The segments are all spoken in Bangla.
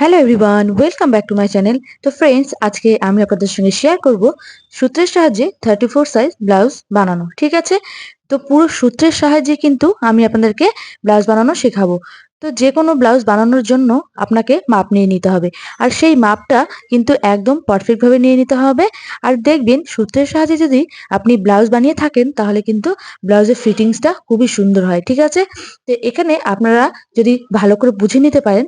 Hello everyone welcome back to my channel তো ফ্রেন্ডস আজকে আমি আপনাদের সঙ্গে শেয়ার করব সূত্রের সাহায্যে থার্টি ফোর সাইজ ব্লাউজ বানানো, ঠিক আছে? তো পুরো সূত্রের সাহায্যে কিন্তু আমি আপনাদেরকে ব্লাউজ বানানো শেখাবো। তো যে কোনো ব্লাউজ বানানোর জন্য আপনাকে মাপ নিয়ে নিতে হবে। আর সেই মাপটা কিন্তু একদম পারফেক্টভাবে নিয়ে নিতে হবে। আর দেখবেন সূত্রের সাহায্যে যদি আপনি ব্লাউজ বানিয়ে থাকেন, তাহলে কিন্তু ব্লাউজের ফিটিংসটা খুবই সুন্দর হয়, ঠিক আছে? তো এখানে আপনারা যদি ভালো করে বুঝে নিতে পারেন,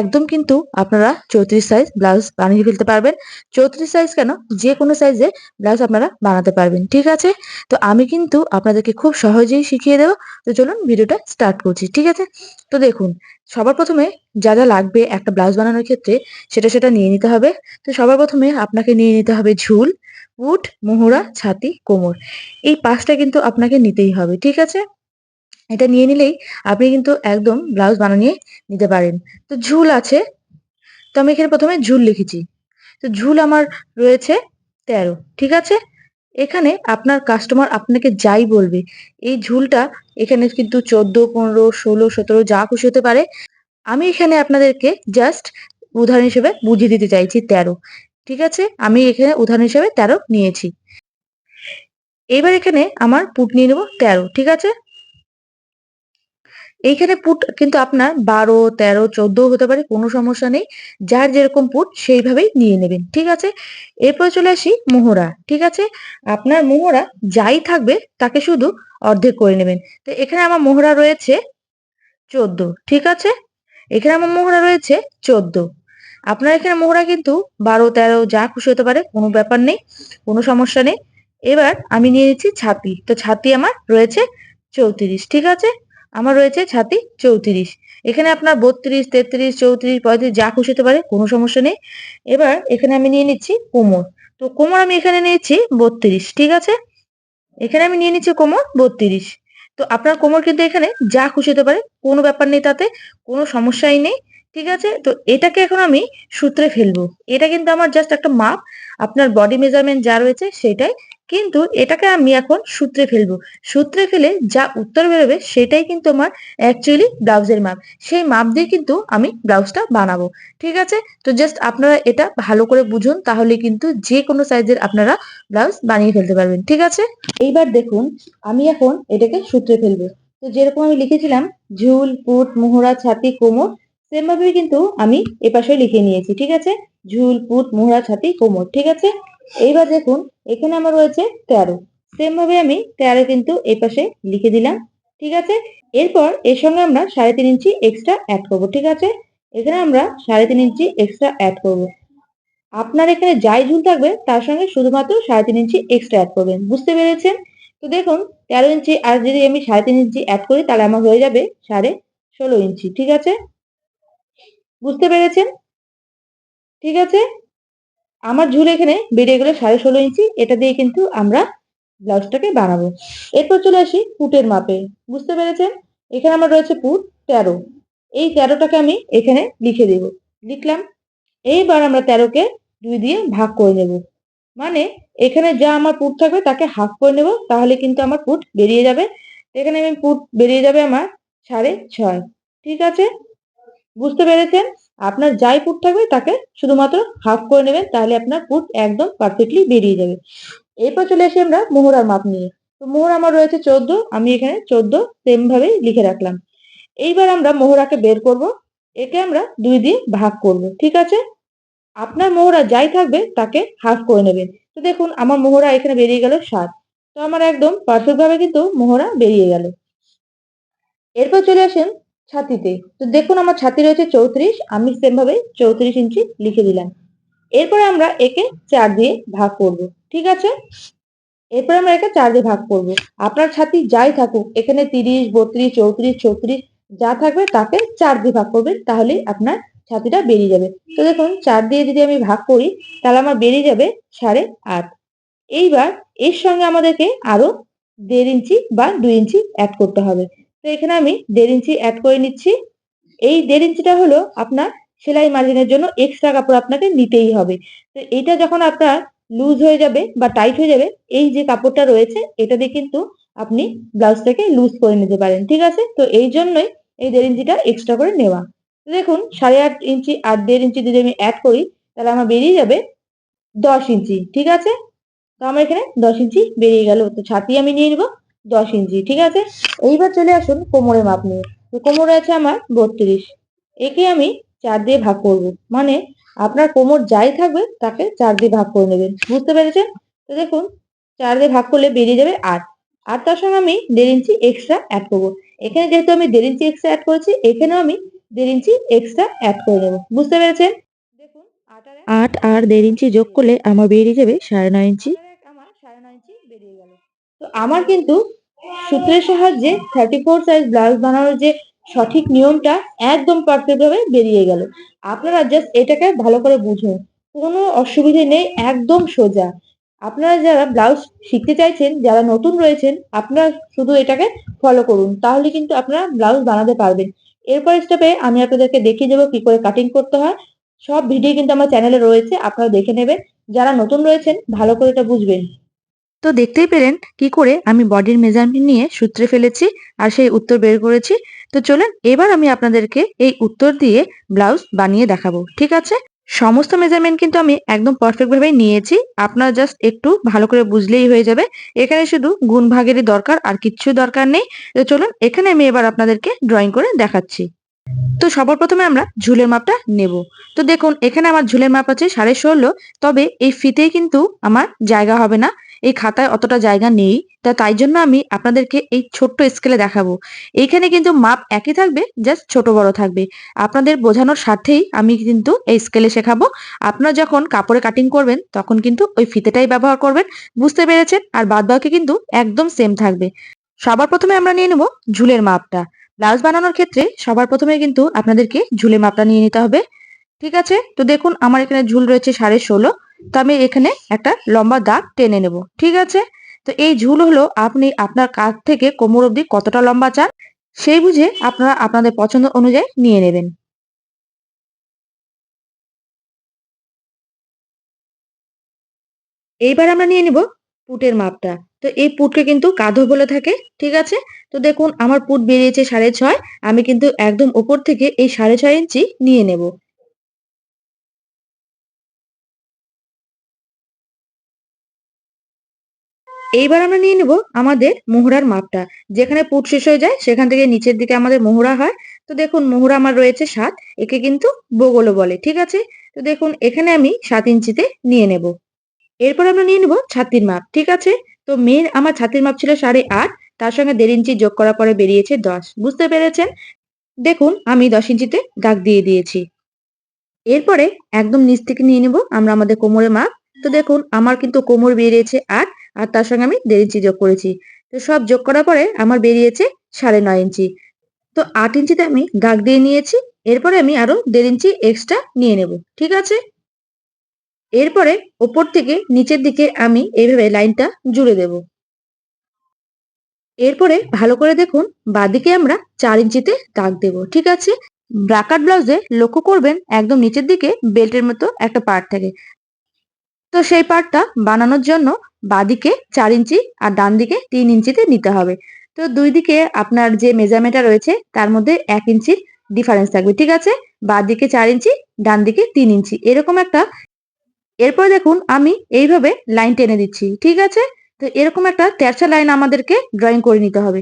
একদম কিন্তু আপনারা চৌত্রিশ সাইজ ব্লাউজ বানিয়ে ফেলতে পারবেন। চৌত্রিশ সাইজ কেন? যে কোনো সাইজে ব্লাউজ আপনারা বানাতে পারবেন, ঠিক আছে? তো আমি কিন্তু আপনাদেরকে খুব সহজেই শিখিয়ে দেবো। তো চলুন ভিডিওটা স্টার্ট করছি, ঠিক আছে? তো দেখুন সবার প্রথমে যা যা লাগবে একটা ব্লাউজ বানানোর ক্ষেত্রে সেটা সেটা নিয়ে নিতে হবে। তো সবার প্রথমে আপনাকে নিয়ে নিতে হবে ঝুল, উট, মোহরা, ছাতি, কোমর। এই পাঁচটা কিন্তু আপনাকে নিতেই হবে, ঠিক আছে? এটা নিয়ে নিলেই আপনি কিন্তু একদম ব্লাউজ বানিয়ে নিতে পারেন। তো ঝুল আছে। তো আমি এখানে প্রথমে ঝুল লিখেছি। তো ঝুল আমার রয়েছে তেরো, ঠিক আছে? এখানে আপনার কাস্টমার আপনাকে যাই বলবে। এই ঝুলটা এখানে কিন্তু চোদ্দ, পনেরো, ষোলো, সতেরো যা খুশি হতে পারে। আমি এখানে আপনাদেরকে জাস্ট উদাহরণ হিসেবে বুঝিয়ে দিতে চাইছি তেরো। ঠিক আছে? আমি এখানে উদাহরণ হিসেবে তেরো নিয়েছি। এবার এখানে আমার পুট নিয়ে নেব তেরো। ঠিক আছে? এইখানে পুট কিন্তু আপনার বারো, তেরো, চোদ্দ হতে পারে, কোনো সমস্যা নেই। যার যেরকম পুট, সেইভাবেই নিয়ে নেবেন, ঠিক আছে? এরপর চলে আসি মোহরা, ঠিক আছে? আপনার মোহরা যাই থাকবে, তাকে শুধু অর্ধেক করে নেবেন। তো এখানে আমার মোহরা রয়েছে চোদ্দ, ঠিক আছে? এখানে আমার মোহরা রয়েছে চোদ্দ। আপনার এখানে মোহরা কিন্তু বারো, তেরো, যা খুশি হতে পারে, কোনো ব্যাপার নেই, কোনো সমস্যা নেই। এবার আমি নিয়ে নিচ্ছি ছাতি, তো ছাতি আমার রয়েছে চৌত্রিশ, ঠিক আছে? আমার রয়েছে ছাতি চৌত্রিশ। এখানে আপনার বত্রিশ, তেত্রিশ, চৌত্রিশ, পঁয়ত্রিশ, যা খুশি হতে পারে, কোনো সমস্যা নেই। এবার এখানে আমি নিয়ে নিচ্ছি কোমর। তো কোমর আমি এখানে নিয়েছি বত্রিশ, ঠিক আছে? এখানে আমি নিয়ে নিচ্ছি কোমর বত্রিশ। তো আপনার কোমর কিন্তু এখানে যা খুশি হতে পারে, কোনো ব্যাপার নেই তাতে, কোনো সমস্যাই নেই, ঠিক আছে? তো এটাকে এখন আমি সূত্রে ফেলব। এটা কিন্তু আমার জাস্ট একটা মাপ, আপনার বডি মেজারমেন্ট যা রয়েছে সেটাই কিন্তু এটাকে আমি এখন সূত্রে ফেলব। সূত্রে ফেলে যা উত্তর বেরোবে সেটাই কিন্তু আমার অ্যাকচুয়ালি ব্লাউজের মাপ সেই মাপ দিয়ে কিন্তু আমি ব্লাউজটা বানাবো। ঠিক আছে? তো জাস্ট আপনারা এটা ভালো করে বুঝুন, তাহলে কিন্তু যে কোনো সাইজের আপনারা ব্লাউজ বানিয়ে ফেলতে পারবেন। ঠিক আছে? এইবার দেখুন, আমি এখন এটাকে সূত্রে ফেলব। তো যেরকম আমি লিখেছিলাম, ঝুল, পুট, মোহরা, ছাতি, কোমর সেম ভাবে কিন্তু আমি এপাশে লিখে নিয়েছি। ঠিক আছে? ঝুল, পুট, মোহরা, ছাতি, কোমর। ঠিক আছে? এইবার দেখুন এখানে আমার রয়েছে তেরো। সেম ভাবে আমি তেরো কিন্তু এই পাশে লিখে দিলাম, ঠিক আছে? এরপর এর সঙ্গে আমরা সাড়ে তিন ইঞ্চি এক্সট্রা অ্যাড করব, ঠিক আছে? এখানে আমরা সাড়ে তিন ইঞ্চি এক্সট্রা অ্যাড করব। আপনার এখানে যাই ঝুল থাকবে, তার সঙ্গে শুধুমাত্র সাড়ে তিন ইঞ্চি এক্সট্রা অ্যাড করবেন, বুঝতে পেরেছেন? তো দেখুন, তেরো ইঞ্চি আর যদি আমি সাড়ে তিন ইঞ্চি অ্যাড করি, তাহলে আমার হয়ে যাবে সাড়ে ষোলো ইঞ্চি, ঠিক আছে? বুঝতে পেরেছেন? ঠিক আছে? আমার ঝুল এখানে বেরিয়ে গেলে সাড়ে ষোলো ইঞ্চি, এটা দিয়ে কিন্তু আমরা ব্লাউজটাকে বানাবো। এরপর চলে আসি পুটের মাপে, বুঝতে পেরেছেন? এখানে আমার রয়েছে পুট তেরো। এই তেরোটাকে আমি এখানে লিখে দেব। লিখলাম, এইবার আমরা তেরোকে দুই দিয়ে ভাগ করে নেব। মানে এখানে যা আমার পুট থাকবে তাকে হাফ করে নেব, তাহলে কিন্তু আমার পুট বেরিয়ে যাবে। এখানে আমি পুট বেরিয়ে যাবে আমার সাড়ে ছয়। ঠিক আছে? বুঝতে পেরেছেন? আপনার যাই পুট থাকবে তাকে শুধুমাত্র হাফ করে নেবেন, তাহলে আপনার পুট একদম পারফেক্টলি বেরিয়ে যাবে। এরপর চলে আসি আমরা মোহরার মাপ নিয়ে। তো মোহর আমার রয়েছে চোদ্দ, আমি এখানে চোদ্দ সেম ভাবেই লিখে রাখলাম। এইবার আমরা মোহরাকে বের করব, একে আমরা দুই দিয়ে ভাগ করব, ঠিক আছে? আপনার মোহরা যাই থাকবে তাকে হাফ করে নেবেন। তো দেখুন, আমার মোহরা এখানে বেরিয়ে গেল সাত। তো আমার একদম পারফেক্ট ভাবে কিন্তু মোহরা বেরিয়ে গেল। এরপর চলে আসেন ছাতিতে। তো দেখুন, আমার ছাতি রয়েছে চৌত্রিশ, আমি সেম ভাবে চৌত্রিশ ইঞ্চি লিখে দিলাম। এরপরে আমরা একে চার দিয়ে ভাগ করব, ঠিক আছে? এরপরে আমরা একে চার দিয়ে ভাগ করব। আপনার ছাতি যাই থাকুক, এখানে তিরিশ, বত্রিশ, চৌত্রিশ চৌত্রিশ যা থাকবে তাকে চার দিয়ে ভাগ করবেন তাহলে আপনার ছাতিটা বেরিয়ে যাবে। তো দেখুন, চার দিয়ে যদি আমি ভাগ করি, তাহলে আমার বেরিয়ে যাবে সাড়ে আট। এইবার এর সঙ্গে আমাদেরকে আরও দেড় ইঞ্চি বা দুই ইঞ্চি অ্যাড করতে হবে। তো এখানে আমি দেড় ইঞ্চি অ্যাড করে নিচ্ছি। এই দেড় ইঞ্চিটা হলো আপনার সেলাই মার্জিনের জন্য এক্সট্রা কাপড় আপনাকে নিতেই হবে। তো এইটা যখন আপনার লুজ হয়ে যাবে বা টাইট হয়ে যাবে, এই যে কাপড়টা রয়েছে, এটা দিয়ে কিন্তু আপনি ব্লাউজটাকে লুজ করে নিতে পারেন, ঠিক আছে? তো এই জন্যই এই দেড় ইঞ্চিটা এক্সট্রা করে নেওয়া। দেখুন, সাড়ে আট ইঞ্চি আর দেড় ইঞ্চি যদি আমি অ্যাড করি, তাহলে আমার বেরিয়ে যাবে দশ ইঞ্চি, ঠিক আছে? তো আমার এখানে দশ ইঞ্চি বেরিয়ে গেল। তো ছাতি আমি নিয়ে নিবো। দশ ইঞ্চি, ঠিক আছে? এইবার চলে আসুন কোমরে মাপ নিয়ে। কোমরে আছে আমার বত্রিশ। একে আমি চার দিয়ে ভাগ করব। মানে আপনার কোমর যাই থাকবে, তাকে চার দিয়ে ভাগ করে নেবেন। বুঝতে পেরেছেন? তো দেখুন, চার দিয়ে ভাগ করলে বেরিয়ে যাবে আট। আর তার সঙ্গে আমি দেড় ইঞ্চি এক্সট্রা অ্যাড করব। এখানে যেহেতু আমি দেড় ইঞ্চি এক্সট্রা অ্যাড করেছি, এখানেও আমি দেড় ইঞ্চি এক্সট্রা অ্যাড করে নেব। বুঝতে পেরেছেন? দেখুন আট আর দেড় ইঞ্চি যোগ করলে আমার বেরিয়ে যাবে সাড়ে নয় ইঞ্চি আমার সাড়ে নয় ইঞ্চি বেরিয়ে গেল তো আমার কিন্তু সূত্রের সাহায্যে থার্টি ফোর সাইজ ব্লাউজ বানানোর যে সঠিক নিয়মটা একদম পারফেক্ট ভাবে বেরিয়ে গেল। আপনারা জাস্ট এটাকে ভালো করে বুঝুন। কোনো অসুবিধে নেই, একদম সোজা। আপনারা যারা ব্লাউজ শিখতে চাইছেন, যারা নতুন রয়েছেন, আপনারা শুধু এটাকে ফলো করুন, তাহলে কিন্তু আপনারা ব্লাউজ বানাতে পারবেন। এরপর স্টেপে আমি আপনাদেরকে দেখিয়ে দেবো কি করে কাটিং করতে হয়। সব ভিডিও কিন্তু আমার চ্যানেলে রয়েছে, আপনারা দেখে নেবেন। যারা নতুন রয়েছেন, ভালো করে এটা বুঝবেন। তো দেখতেই পেলেন কি করে আমি বডির মেজারমেন্ট নিয়ে সূত্রে ফেলেছি আর সেই উত্তর বের করেছি। তো চলেন এবার আমি আপনাদেরকে এই উত্তর দিয়ে ব্লাউজ বানিয়ে দেখাবো, ঠিক আছে? সমস্ত মেজারমেন্ট কিন্তু আমি একদম পারফেক্ট ভাবে নিয়েছি। আপনারা জাস্ট একটু ভালো করে বুঝলেই হয়ে যাবে। এখানে শুধু গুণ ভাগেরই দরকার আর কিচ্ছু দরকার নেই। তো চলুন এখানে আমি এবার আপনাদেরকে ড্রয়িং করে দেখাচ্ছি। তো সবার প্রথমে আমরা ঝুলের মাপটা নেব। তো দেখুন, এখানে আমার ঝুলের মাপ আছে সাড়ে ষোলো, তবে এই ফিতেই কিন্তু আমার জায়গা হবে না। এই খাতায় অতটা জায়গা নেই। তা তাই জন্য আমি আপনাদেরকে এই ছোট্ট স্কেলে দেখাবো। এইখানে কিন্তু মাপ একই থাকবে জাস্ট ছোট বড় থাকবে। আপনাদের বোঝানোর স্বার্থেই আমি কিন্তু এই স্কেলে শেখাবো। আপনারা যখন কাপড়ে কাটিং করবেন, তখন কিন্তু ওই ফিতেটাই ব্যবহার করবেন। বুঝতে পেরেছেন? আর বাদ বাকি কিন্তু একদম সেম থাকবে। সবার প্রথমে আমরা নিয়ে নেব ঝুলের মাপটা। ব্লাউজ বানানোর ক্ষেত্রে সবার প্রথমে কিন্তু আপনাদেরকে ঝুলের মাপটা নিয়ে নিতে হবে। ঠিক আছে? তো দেখুন, আমার এখানে ঝুল রয়েছে সাড়ে ষোলো। তো আমি এখানে একটা লম্বা দাগ টেনে নেব, ঠিক আছে? তো এই ঝুল হলো আপনি আপনার কাঁধ থেকে কোমর অবধি কতটা লম্বা চান, সেই বুঝে আপনারা আপনাদের পছন্দ অনুযায়ী নিয়ে নেবেন। এইবার আমরা নিয়ে নিব পুটের মাপটা। তো এই পুটকে কিন্তু কাঁধো বলে থাকে, ঠিক আছে? তো দেখুন, আমার পুট বেরিয়েছে সাড়ে ছয়, আমি কিন্তু একদম উপর থেকে এই সাড়ে ছয় ইঞ্চি নিয়ে নেব। এইবার আমরা নিয়ে নেব আমাদের মোহরার মাপটা। যেখানে পুট শেষ হয়ে যায়, সেখান থেকে নিচের দিকে আমাদের মোহরা হয়। তো দেখুন, মোহরা আমার রয়েছে সাত, একে কিন্তু বগলও বলে, ঠিক আছে? তো দেখুন, এখানে আমি সাত ইঞ্চিতে নিয়ে নেব। এরপর আমরা নিয়ে নেব ছাতির মাপ, ঠিক আছে? তো মেয়ের আমার ছাতির মাপ ছিল সাড়ে আট, তার সঙ্গে দেড় ইঞ্চি যোগ করার পরে বেরিয়েছে দশ, বুঝতে পেরেছেন? দেখুন, আমি দশ ইঞ্চিতে দাগ দিয়ে দিয়েছি। এরপরে একদম নিচ থেকে নিয়ে নেব আমরা আমাদের কোমরের মাপ। তো দেখুন, আমার কিন্তু কোমর বেরিয়েছে আট আর তার সঙ্গে আমি দেড় ইঞ্চি যোগ করেছি। তো সব যোগ করার পরে আমার বেরিয়েছে সাড়ে নয় ইঞ্চি। তো আট ইঞ্চিতে আমি দাগ দিয়ে নিয়েছি, এরপরে আমি আরও দেড় ইঞ্চি এক্সট্রা নিয়ে নেব, ঠিক আছে? এরপরে ওপর থেকে নিচের দিকে আমি এইভাবে লাইনটা জুড়ে দেব। এরপরে ভালো করে দেখুন, বাদিকে আমরা চার ইঞ্চিতে দাগ দেব, ঠিক আছে? ব্রাকাট ব্লাউজে লক্ষ্য করবেন, একদম নিচের দিকে বেল্টের মতো একটা পার্ট থাকে। তো সেই পার্টটা বানানোর জন্য বাদিকে চার ইঞ্চি আর ডান দিকে তিন ইঞ্চিতে নিতে হবে। তো দুই দিকে আপনার যে মেজারমেন্টটা রয়েছে, তার মধ্যে এক ইঞ্চির ডিফারেন্স থাকবে, ঠিক আছে? বাদিকে চার ইঞ্চি ডান দিকে তিন ইঞ্চি, এরকম একটা এরপর দেখুন, আমি এইভাবে লাইন টেনে দিচ্ছি, ঠিক আছে? তো এরকম একটা তেরছা লাইন আমাদেরকে ড্রয়িং করে নিতে হবে।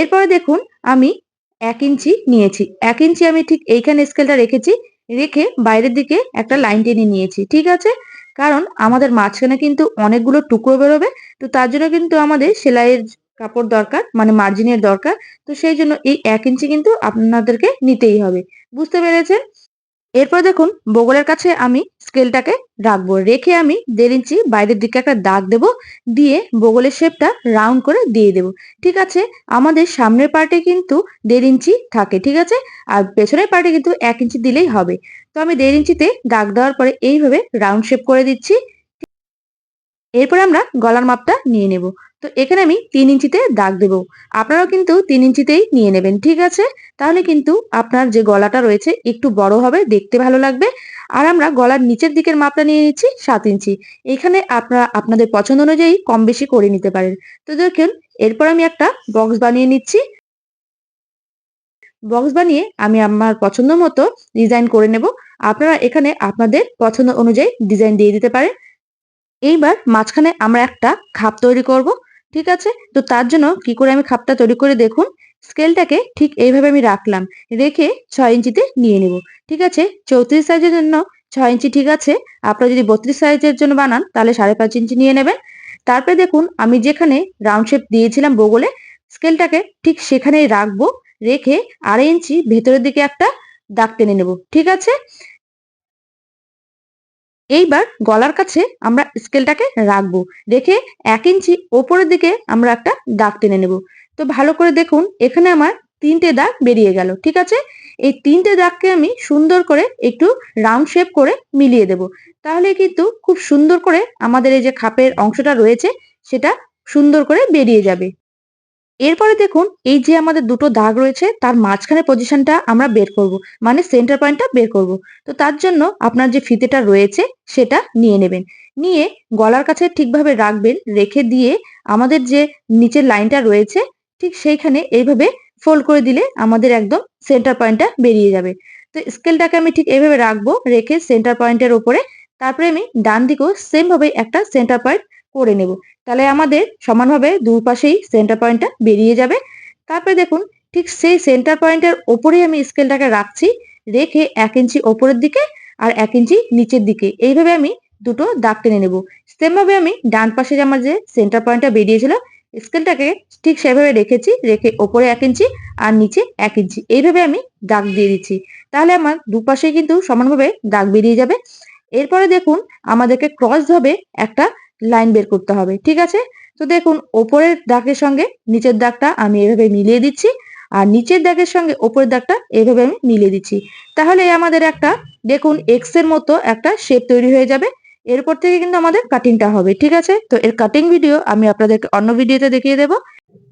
এরপরে দেখুন, আমি এক ইঞ্চি নিয়েছি, এক ইঞ্চি আমি ঠিক এইখানে স্কেলটা রেখেছি, রেখে বাইরের দিকে একটা লাইন টেনে নিয়েছি, ঠিক আছে? কারণ আমাদের মাঝখানে কিন্তু অনেকগুলো টুকরো বেরোবে, তো তার জন্য কিন্তু আমাদের সেলাইয়ের কাপড় দরকার মানে মার্জিনের দরকার, তো সেই জন্য এই এক ইঞ্চি কিন্তু আপনাদেরকে নিতেই হবে। বুঝতে পেরেছেন? এরপর দেখুন, বগলের কাছে আমি স্কেলটাকে রাখব। রেখে আমি দেড় ইঞ্চি বাইরের দিকে একটা দাগ দেব, দিয়ে বগলের শেপটা রাউন্ড করে দিয়ে দেব। ঠিক আছে? আমাদের সামনের পার্টে কিন্তু দেড় ইঞ্চি থাকে, ঠিক আছে? আর পেছনের পার্টে কিন্তু এক ইঞ্চি দিলেই হবে। তো আমি দেড় ইঞ্চিতে দাগ দেওয়ার পরে এইভাবে রাউন্ড শেপ করে দিচ্ছি। এরপর আমরা গলার মাপটা নিয়ে নেব। তো এখানে আমি তিন ইঞ্চিতে দাগ দেব। আপনারাও কিন্তু তিন ইঞ্চিতেই নিয়ে নেবেন, ঠিক আছে? তাহলে কিন্তু আপনার যে গলাটা রয়েছে একটু বড় হবে, দেখতে ভালো লাগবে। আর আমরা গলার নিচের দিকের মাপটা নিয়ে নিচ্ছি সাত ইঞ্চি। এখানে আপনারা, আপনাদের পছন্দ অনুযায়ী কম বেশি করে নিতে পারেন। তো দেখুন, এরপর আমি একটা বক্স বানিয়ে নিচ্ছি। বক্স বানিয়ে আমি আমার পছন্দ মতো ডিজাইন করে নেব। আপনারা এখানে আপনাদের পছন্দ অনুযায়ী ডিজাইন দিয়ে দিতে পারেন। এইবার মাঝখানে আমরা একটা খাপ তৈরি করব। ঠিক আছে? তো তার জন্য কি করে আমি খাপটা তৈরি করে দেখুন? স্কেলটাকে ঠিক এইভাবে আমি রাখলাম। রেখে ছয় ইঞ্চিতে নিয়ে নেব। ঠিক আছে? চৌত্রিশ সাইজের জন্য ছয় ইঞ্চি ঠিক আছে। আপনারা যদি বত্রিশ সাইজের জন্য বানান, তাহলে সাড়ে পাঁচ ইঞ্চি নিয়ে নেবেন। তারপরে দেখুন, আমি যেখানে রাউন্ড শেপ দিয়েছিলাম বগলে, স্কেলটাকে ঠিক সেখানেই রাখব। রেখে আড়াই ইঞ্চি ভেতরের দিকে একটা দাগ টেনে নেব। ঠিক আছে? এইবার গলার কাছে আমরা স্কেলটাকে রাখব। রেখে এক ইঞ্চি ওপরের দিকে আমরা একটা দাগ টেনে নেব। তো ভালো করে দেখুন, এখানে আমার তিনটে দাগ বেরিয়ে গেল, ঠিক আছে? এই তিনটে দাগকে আমি সুন্দর করে একটু রাউন্ড শেপ করে মিলিয়ে দেব। তাহলে কিন্তু খুব সুন্দর করে আমাদের এই যে খাপের অংশটা রয়েছে, সেটা সুন্দর করে বেরিয়ে যাবে। এরপরে দেখুন, এই যে আমাদের দুটো দাগ রয়েছে, তার মাঝখানে পজিশনটা আমরা বের করব মানে সেন্টার পয়েন্টটা বের করব। তো তার জন্য আপনার যে ফিতেটা রয়েছে, সেটা নিয়ে নেবেন। নিয়ে গলার কাছে ঠিকভাবে রাখবেন, রেখে দিয়ে আমাদের যে নিচের লাইনটা রয়েছে, ঠিক সেইখানে এইভাবে ফোল্ড করে দিলে আমাদের একদম সেন্টার পয়েন্টটা বেরিয়ে যাবে। তো স্কেলটাকে আমি ঠিক এইভাবে রাখব, রেখে সেন্টার পয়েন্টের ওপরে, তারপরে আমি ডান দিকেও সেম ভাবে একটা সেন্টার পয়েন্ট করে নেব। তাহলে আমাদের সমানভাবে দুই পাশেই সেন্টার পয়েন্টটা বেরিয়ে যাবে। তারপরে দেখুন, ঠিক সেই সেন্টার পয়েন্টের ওপরেই আমি স্কেলটাকে রাখছি, রেখে এক ইঞ্চি ওপরের দিকে আর এক ইঞ্চি নিচের দিকে। এইভাবে আমি দুটো দাগ টেনে নেব। সেম ভাবে আমি ডান পাশে আমার যে সেন্টার পয়েন্টটা বেরিয়েছিল স্কেলটাকে ঠিক সেভাবে রেখেছি, রেখে ওপরে এক ইঞ্চি আর নিচে এক ইঞ্চি। এইভাবে আমি দাগ দিয়ে দিচ্ছি। তাহলে আমার দুপাশে কিন্তু সমানভাবে দাগ বেরিয়ে যাবে। এরপরে দেখুন, আমাদেরকে ক্রস ভাবে একটা লাইন বের করতে হবে, ঠিক আছে? তো দেখুন, ওপরের দাগের সঙ্গে নিচের দাগটা আমি এভাবে মিলিয়ে দিচ্ছি, আর নিচের দাগের সঙ্গে ওপরের দাগটা এভাবে আমি মিলিয়ে দিচ্ছি। তাহলে আমাদের একটা, দেখুন এক্সের মতো একটা শেপ তৈরি হয়ে যাবে। এরপর থেকে কিন্তু আমাদের কাটিংটা হবে, ঠিক আছে? তো এর কাটিং ভিডিও আমি আপনাদেরকে অন্য ভিডিওতে দেখিয়ে দেবো।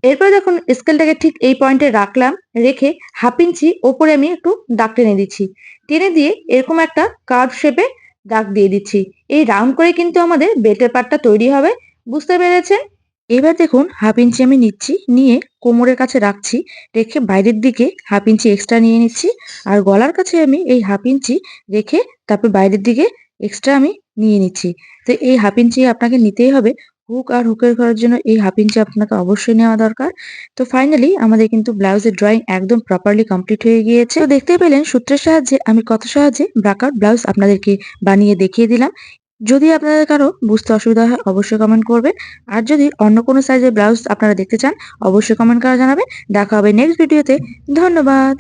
এরপর দেখুন স্কেলটাকে ঠিক এই পয়েন্টে রাখলাম, রেখে হাফ ইঞ্চি ওপরে আমি একটু দাগ টেনে দিচ্ছি। টেনে দিয়ে এরকম একটা কার্ভ শেপে দাগ দিয়ে দিচ্ছি। এই রাউন্ড করে কিন্তু আমাদের বেটের পাটটা তৈরি হবে। বুঝতে পেরেছেন? এবার দেখুন, হাফ ইঞ্চি আমি নিচ্ছি, নিয়ে কোমরের কাছে রাখছি, রেখে বাইরের দিকে হাফ ইঞ্চি এক্সট্রা নিয়ে নিচ্ছি, আর গলার কাছে আমি এই হাফ ইঞ্চি রেখে তারপর বাইরের দিকে এক্সট্রা আমি নিয়ে নিচ্ছি। তো এই হাফ ইঞ্চি আপনাকে নিতেই হবে। হুক আর হুকের ঘরের জন্য এই হাফ ইঞ্চি আপনাকে অবশ্যই নেওয়া দরকার। তো ফাইনালি আমাদের কিন্তু ব্লাউজের ড্রয়িং একদম প্রপারলি কমপ্লিট হয়ে গিয়েছে। তো দেখতে পেলেন সূত্রের সাহায্যে আমি কত সাহায্যে ব্রাকার ব্লাউজ আপনাদেরকে বানিয়ে দেখিয়ে দিলাম। যদি আপনাদের কারও বুঝতে অসুবিধা হয় অবশ্যই কমেন্ট করবেন। আর যদি অন্য কোনো সাইজের ব্লাউজ আপনারা দেখতে চান, অবশ্যই কমেন্ট করা জানাবেন। দেখা হবে নেক্সট ভিডিওতে ধন্যবাদ।